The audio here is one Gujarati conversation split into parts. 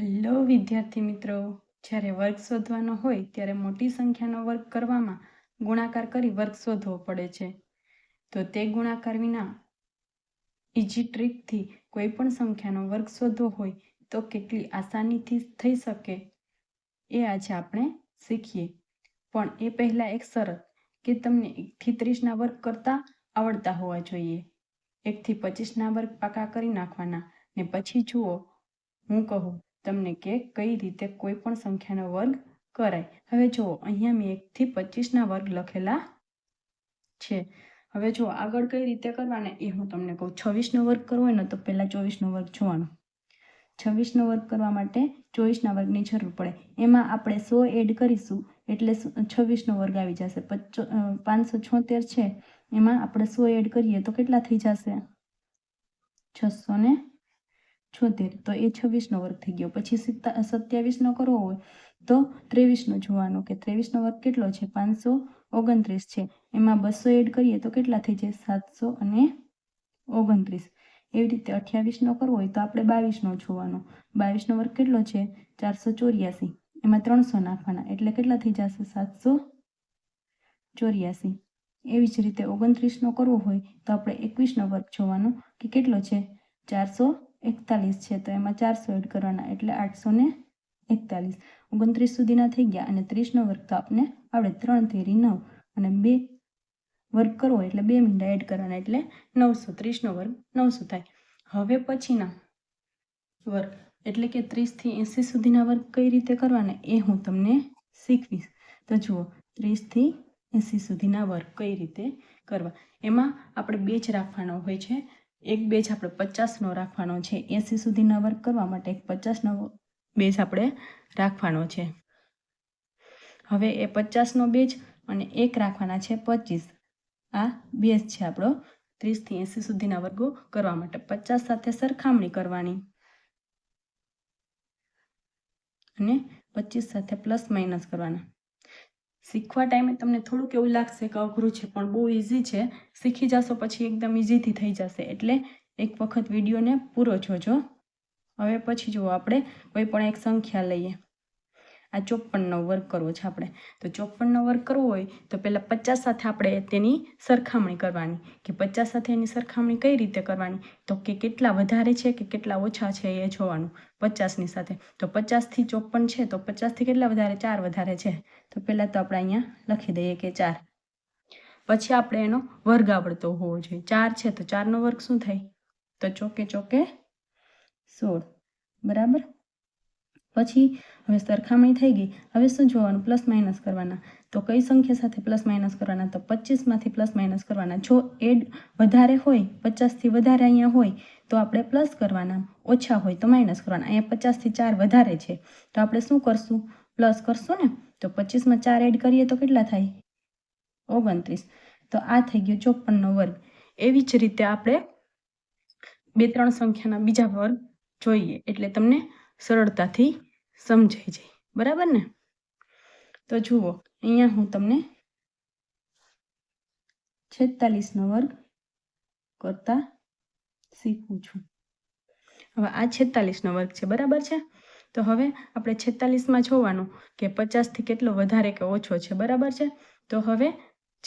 હેલો વિદ્યાર્થી મિત્રો. જ્યારે વર્ગ શોધવાનો હોય, ત્યારે મોટી સંખ્યાનો વર્ગ કરવામાં ગુણાકાર કરી વર્ગ શોધવો પડે છે. તો તે ગુણાકાર વિના ઇઝી ટ્રીકથી કોઈ પણ સંખ્યાનો વર્ગ શોધવો હોય, તો કેટલી આસાનીથી થઈ શકે એ આજે આપણે શીખીએ. પણ એ પહેલાં એક શરત, કે તમને એકથી ત્રીસના વર્ગ કરતાં આવડતા હોવા જોઈએ. એકથી પચીસના વર્ગ પાકા કરી નાખવાના. ને પછી જુઓ, હું કહું તમને કે કઈ રીતે કોઈ પણ સંખ્યાનો વર્ગ કરાય. હવે જુઓ, અહીંયા મેં એકથી પચીસના વર્ગ લખેલા છે. હવે જુઓ, આગળ કઈ રીતે કરવાના? એ હું તમને કહું. છવ્વીસનો વર્ગ કરવો હોય ને, તો પહેલાં ચોવીસનો વર્ગ જોવાનો. છવ્વીસનો વર્ગ કરવા માટે ચોવીસના વર્ગની જરૂર પડે. એમાં આપણે સો એડ કરીશું, એટલે છવ્વીસનો વર્ગ આવી જશે. પચો પાંચસો છોતેર છે. એમાં આપણે સો એડ કરીએ તો કેટલા થઈ જશે? છસો ને છોતેર, તો એ છવ્વીસનો વર્ગ થઈ ગયો. પછી સત્યાવીસનો કરવો હોય, તો ત્રેવીસનો જોવાનો કે ત્રેવીસનો વર્ગ કેટલો છે? પાંચસો ઓગણત્રીસ છે. એમાં બસો એડ કરીએ તો કેટલા થઈ જાય? સાતસો અને ઓગણત્રીસ. એવી રીતે અઠ્યાવીસનો કરવો હોય તો આપણે બાવીસનો જોવાનો. બાવીસનો વર્ગ કેટલો છે? ચારસો ચોર્યાસી. એમાં ત્રણસો નાખવાના. એટલે કેટલા થઈ જશે? સાતસો ચોર્યાસી. એવી જ રીતે ઓગણત્રીસનો કરવો હોય તો આપણે એકવીસનો વર્ગ જોવાનો કે કેટલો છે? ચારસો એકતાલીસ છે, તો એમાં ચારસો એડ કરવાના, એટલે આઠસો ને એકતાલીસ. ઓગણત્રીસ સુધીના થઈ ગયા અને ત્રીસનો વર્ગ તો આપણે આવડે ત્રણ તેરી નવ. અને બે વર્ગ કરવો એટલે બે મીંડા એડ કરવાના, એટલે નવસો, ત્રીસનો વર્ગ નવસો થાય. હવે પછીના વર્ગ, એટલે કે ત્રીસથી એંસી સુધીના વર્ગ કઈ રીતે કરવાના, એ હું તમને શીખવીશ. તો જુઓ ત્રીસથી એંસી સુધીના વર્ગ કઈ રીતે કરવા. એમાં આપણે બે જ રાખવાનો હોય છે. એક બેચ આપણે પચાસનો રાખવાનો છે. એંસી સુધીના વર્ક કરવા માટે એક પચાસનો બેચ આપણે રાખવાનો છે. હવે એ પચાસનો બેચ અને એક રાખવાના છે પચીસ. આ બેચ છે આપણો ત્રીસથી એંસી સુધીના વર્ગો કરવા માટે. પચાસ સાથે સરખામણી કરવાની. અને પચીસ સાથે પ્લસ માઇનસ કરવાના. શીખવા ટાઈમે તમને થોડુંક એવું લાગશે કે અઘરું છે, પણ બહુ ઇઝી છે. શીખી જશો પછી એકદમ ઇઝીથી થઈ જશે. એટલે એક વખત વિડીયોને પૂરો જોજો. હવે પછી જુઓ આપણે કોઈ પણ એક સંખ્યા લઈએ. આ ચોપનનો વર્ગ કરવો છે આપણે. તો ચોપ્પનનો વર્ગ કરવો હોય તો પહેલાં પચાસ સાથે આપણે તેની સરખામણી કરવાની. કે પચાસ સાથે એની સરખામણી કઈ રીતે કરવાની? તો કે કેટલા વધારે છે કે કેટલા ઓછા છે એ જોવાનું. પચાસની સાથે. તો પચાસથી ચોપ્પન છે તો પચાસથી કેટલા વધારે? ચાર વધારે છે. તો પહેલાં તો આપણે અહીંયા લખી દઈએ કે ચાર. પછી આપણે એનો વર્ગ આવડતો હોવો જોઈએ. ચાર છે તો ચારનો વર્ગ શું થાય? તો ચોકે ચોકે સોળ. બરાબર? પછી હવે સરખામણી થઈ ગઈ. હવે શું જોવાનું? પ્લસ માઇનસ કરવાના. તો કઈ સંખ્યા સાથે પ્લસ માઇનસ કરવાના? તો પચીસમાંથી પ્લસ માઇનસ કરવાના. જો એડ વધારે હોય, પચાસથી વધારે અહીંયા હોય, તો આપણે પ્લસ કરવાના. ઓછા હોય, તો માઇનસ કરવાના. અહીંયા પચાસથી ચાર વધારે છે. તો આપણે શું કરશું? પ્લસ કરશું ને? તો પચીસમાં ચાર એડ કરીએ તો કેટલા થાય? ઓગણત્રીસ. તો આ થઈ ગયો ચોપનનો વર્ગ. એવી જ રીતે આપણે બે ત્રણ સંખ્યાના બીજા વર્ગ જોઈએ. એટલે તમને સરળતાથી સમજાઈ જાય. બરાબર ને? તો જુઓ, અહીંયા હું તમને છેતાલીસનો વર્ગ કરતા શીખું છું. હવે આ છેતાલીસનો વર્ગ છે, બરાબર છે? તો હવે આપણે છેતાલીસમાં જોવાનું કે પચાસથી કેટલો વધારે કે ઓછો છે, બરાબર છે? તો હવે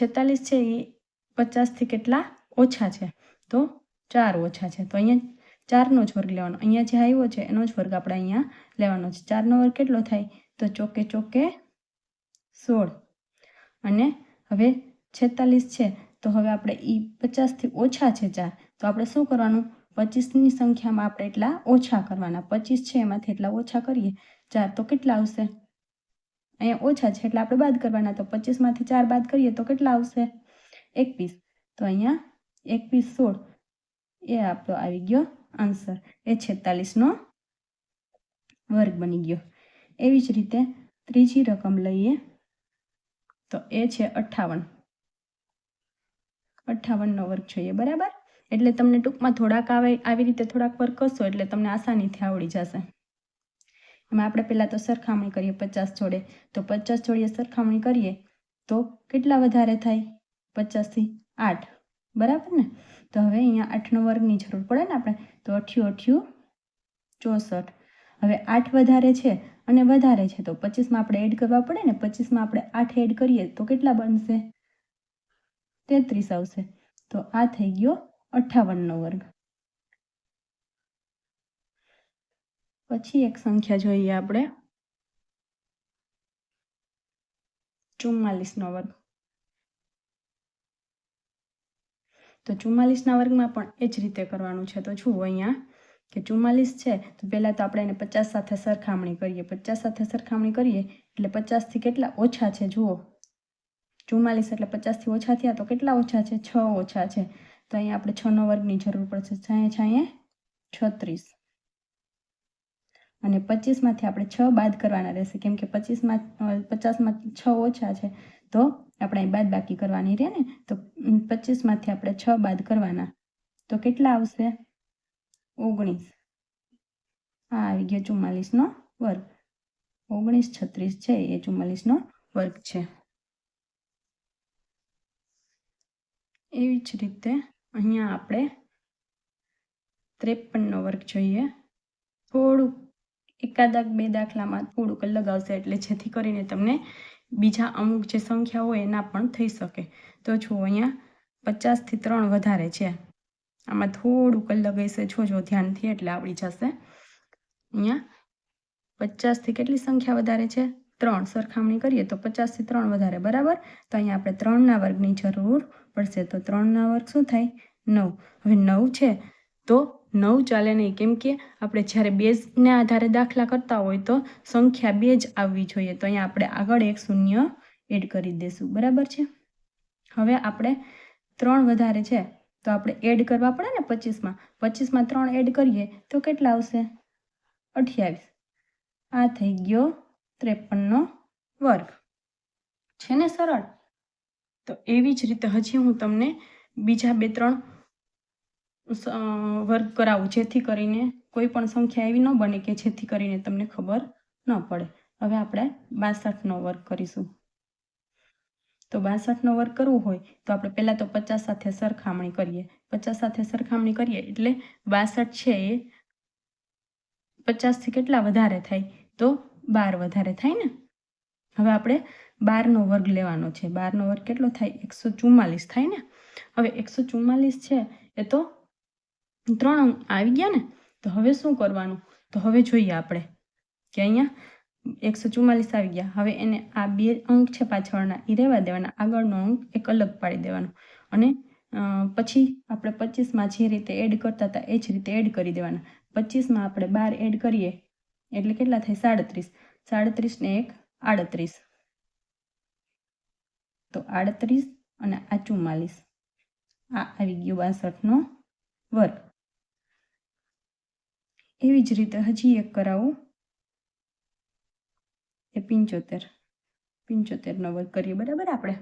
છેતાલીસ છે એ પચાસથી કેટલા ઓછા છે? તો ચાર ઓછા છે. તો અહીંયા ચારનો જ વર્ગ લેવાનો. અહીંયા જે આવ્યો છે, એનો જ વર્ગ આપણે અહીંયા લેવાનો છે. ચારનો વર્ગ કેટલો થાય? તો ચોકે ચોકે સોળ. અને હવે છેતાલીસ છે. તો હવે આપણે એ પચાસથી ઓછા છે ચાર. તો આપણે શું કરવાનું? પચીસની સંખ્યામાં આપણે એટલા ઓછા કરવાના. પચીસ છે, એમાંથી એટલા ઓછા કરીએ. ચાર તો કેટલા આવશે? અહીંયા ઓછા છે એટલે આપણે બાદ કરવાના. તો પચીસમાંથી ચાર બાદ કરીએ તો કેટલા આવશે? એકવીસ. તો અહીંયા એકવીસ સોળ. એ આપણો આવી ગયો આન્સર એ છેતાલીસનો વર્ગ બની ગયો. એવી જ રીતે ત્રીજી રકમ લઈએ તો એ છે અઠ્ઠાવન અઠ્ઠાવનનો વર્ગ જોઈએ, બરાબર? એટલે તમને ટૂંકમાં થોડાક આવે, આવી રીતે થોડાક વર્ગ કરશો એટલે તમને આસાનીથી આવડી જશે. એમાં આપણે પહેલાં તો સરખામણી કરીએ પચાસ જોડે. તો પચાસ જોડીએ સરખામણી કરીએ તો કેટલા વધારે થાય? પચાસથી આઠ. બરાબર ને? તો હવે અહીંયા આઠનો વર્ગની જરૂર પડે ને આપણે? તો અઠ્યું અઠ્યું, ચોસઠ. હવે આઠ વધારે છે અને વધારે છે, તો પચીસમાં આપણે એડ કરવા પડે ને? પચીસમાં આપણે આઠ એડ કરીએ તો કેટલા બનશે? તેત્રીસ આવશે. તો આ થઈ ગયો અઠ્ઠાવનનો વર્ગ. પછી એક સંખ્યા જોઈએ આપણે. ચુમ્માલીસનો વર્ગ. તો ચુમ્માલીસના વર્ગમાં પણ એ જ રીતે કરવાનું છે. તો જુઓ અહીંયા કે ચુમ્માલીસ છે, તો પહેલાં તો આપણે એને પચાસ સાથે સરખામણી કરીએ. પચાસ સાથે સરખામણી કરીએ એટલે પચાસથી કેટલા ઓછા છે? જુઓ. ચુમ્માલીસ એટલે પચાસથી ઓછા થયા તો કેટલા ઓછા છે? છ ઓછા છે. તો અહીંયા આપણે છનો વર્ગની જરૂર પડશે. છાંયે છાંયે છત્રીસ. અને પચીસમાંથી આપણે છ બાદ કરવાના રહેશે. કેમ કે પચીસમાં પચાસમાં છ ઓછા છે, તો આપણે બાદ બાકી કરવાની રહે ને, તો પચીસમાંથી આપણે છ બાદ કરવાના. તો કેટલા આવશે? ઓગણીસ. આ આવી ગયો ચુમ્માલીસનો વર્ગ. ઓગણીસ છત્રીસ છે, એ ચુમ્માલીસનો વર્ગ છે. એવી જ રીતે અહીંયા આપણે ત્રેપનનો વર્ગ જોઈએ. થોડુંક એકાદાક બે દાખલામાં થોડુંક લગાવશે એટલે જેથી કરીને તમને બીજા અમુક જે સંખ્યા હોય એના પણ થઈ શકે. તો જો અહીંયા પચાસથી ત્રણ વધારે છે. આમાં થોડુંક લગાવશે. છો જોજો ધ્યાનથી એટલે આવડી જશે. અહીંયા પચાસથી કેટલી સંખ્યા વધારે છે? ત્રણ. સરખામણી કરીએ તો પચાસથી ત્રણ વધારે, બરાબર? તો અહીંયા આપણે ત્રણના વર્ગની જરૂર પડશે. તો ત્રણના વર્ગ શું થાય? નવ. હવે નવ છે તો નવ ચાલે નહીં. કેમ કે આપણે જ્યારે બેઝને આધારે દાખલા કરતા હોય તો સંખ્યા બે જ આવવી જોઈએ. તો અહીંયા આપણે આગળ એક શૂન્ય એડ કરી દઈશું બરાબર છે? હવે આપણે ત્રણ વધારે છે. તો આપણે એડ કરવા પડે ને પચીસમાં. પચીસમાં ત્રણ એડ કરીએ તો કેટલા આવશે? અઠ્યાવીસ. આ થઈ ગયો ત્રેપનનો વર્ગ. છે ને સરળ? તો એવી જ રીતે હજી હું તમને બીજા બે ત્રણ વર્ગ કરાવું, જેથી કરીને કોઈ પણ સંખ્યા એવી ન બને કે જેથી કરીને તમને ખબર ન પડે. હવે આપણે બાસઠનો વર્ક કરીશું. તો બાસઠનો વર્ક કરવું હોય, તો આપણે પહેલાં તો પચાસ સાથે સરખામણી કરીએ. પચાસ સાથે સરખામણી કરીએ એટલે બાસઠ છે એ પચાસથી કેટલા વધારે થાય? તો બાર વધારે થાય ને? હવે આપણે બારનો વર્ગ લેવાનો છે. બારનો વર્ગ કેટલો થાય? એકસો ચુમ્માલીસ થાય ને? હવે એકસો ચુમ્માલીસ છે એ તો ત્રણ આવી ગયા ને, તો હવે શું કરવાનું? તો હવે જોઈએ આપણે કે અહીંયા એકસો ચુમ્માલીસ આવી ગયા. હવે એને આ બે અંક છે પાછળના એ રહેવા દેવાના. આગળનો અંક એક અલગ પાડી દેવાનો. અને પછી આપણે પચીસમાં જે રીતે એડ કરતા હતા, એ જ રીતે એડ કરી દેવાના. પચીસમાં આપણે બાર એડ કરીએ, એટલે કેટલા થાય? સાડત્રીસ. સાડત્રીસ ને એક આડત્રીસ. તો આડત્રીસ અને આ ચુમ્માલીસ. આ આવી ગયું બાસઠનો વર્ગ. એવી જ રીતે હજી એક કરાવું. એ પિંચોતેર. પિંચોતેરનો વર્ગ કરીએ, બરાબર આપણે?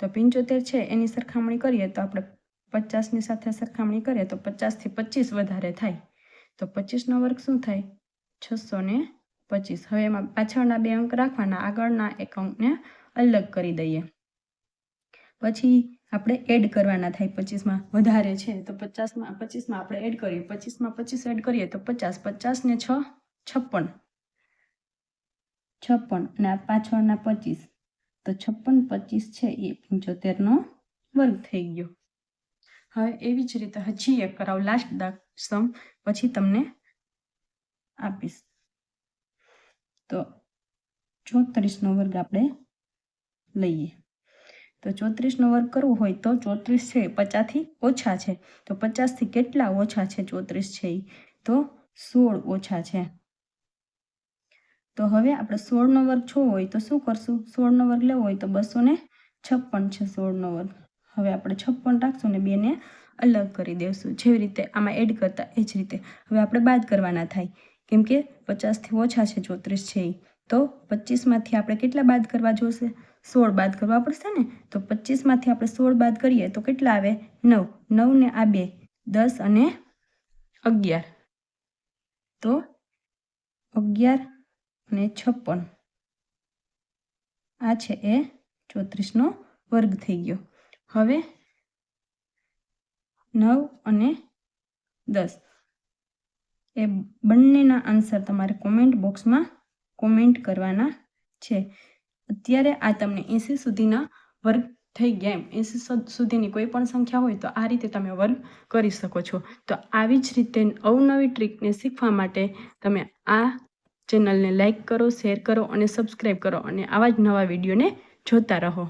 તો પિંચોતેર છે, એની સરખામણી કરીએ તો આપણે પચાસની સાથે સરખામણી કરીએ તો પચાસથી પચીસ વધારે થાય. તો પચીસનો વર્ગ શું થાય? છસો ને પચીસ. હવે એમાં પાછળના બે અંક રાખવાના, આગળના એક અંકને અલગ કરી દઈએ. પછી આપણે એડ કરવાના થાય પચીસમાં. વધારે છે તો પચાસમાં, પચીસમાં આપણે એડ કરીએ. પચીસમાં પચીસ એડ કરીએ તો પચાસ. પચાસ ને છ, છપ્પન. છપ્પન અને પાછળના પચીસ. તો છપ્પન, પચીસ છે એ પંચોતેરનો વર્ગ થઈ ગયો. હવે એવી જ રીતે હજી એક કરાવ લાસ્ટ સમ પછી તમને આપીશ. તો ચોત્રીસનો વર્ગ આપણે લઈએ. તો ચોત્રીસનો વર્ગ કરવો હોય તો ચોત્રીસ છે, પચાસથી ઓછા છે. તો પચાસથી કેટલા ઓછા છે? ચોત્રીસ છે એ તો સોળ ઓછા છે. તો હવે આપણે સોળનો વર્ગ છો હોય તો શું કરશું? સોળનો વર્ગ લેવો હોય તો બસો ને છપ્પન છે સોળનો વર્ગ. હવે આપણે છપ્પન રાખશું ને બેને અલગ કરી દેશું. જેવી રીતે આમાં એડ કરતા એ જ રીતે. હવે આપણે બાદ કરવાના થાય. કેમ કે પચાસથી ઓછા છે, ચોત્રીસ છે એ તો પચીસમાંથી આપણે કેટલા બાદ કરવા જોશે? સોળ બાદ કરવા પડશે ને, તો પચીસમાંથી આપણે સોળ બાદ કરીએ તો કેટલા આવે? નવ. નવ ને આ બે. દસ અને અગિયાર. તો અગિયાર અને છપ્પન. આ છે એ ચોત્રીસનો વર્ગ થઈ ગયો. હવે નવ અને દસ. એ બંનેના આન્સર તમારે કોમેન્ટ બોક્સમાં કોમેન્ટ કરવાના છે. અત્યારે આ તમને એંસી સુધીના વર્ગ થઈ ગયા એમ. એંસી સુધીની કોઈ પણ સંખ્યા હોય તો આ રીતે તમે વર્ગ કરી શકો છો. તો આવી જ રીતે અવનવી ટ્રીકને શીખવા માટે તમે આ ચેનલને લાઇક કરો, શેર કરો અને સબસ્ક્રાઈબ કરો અને આવા જ નવા વિડીયોને જોતા રહો.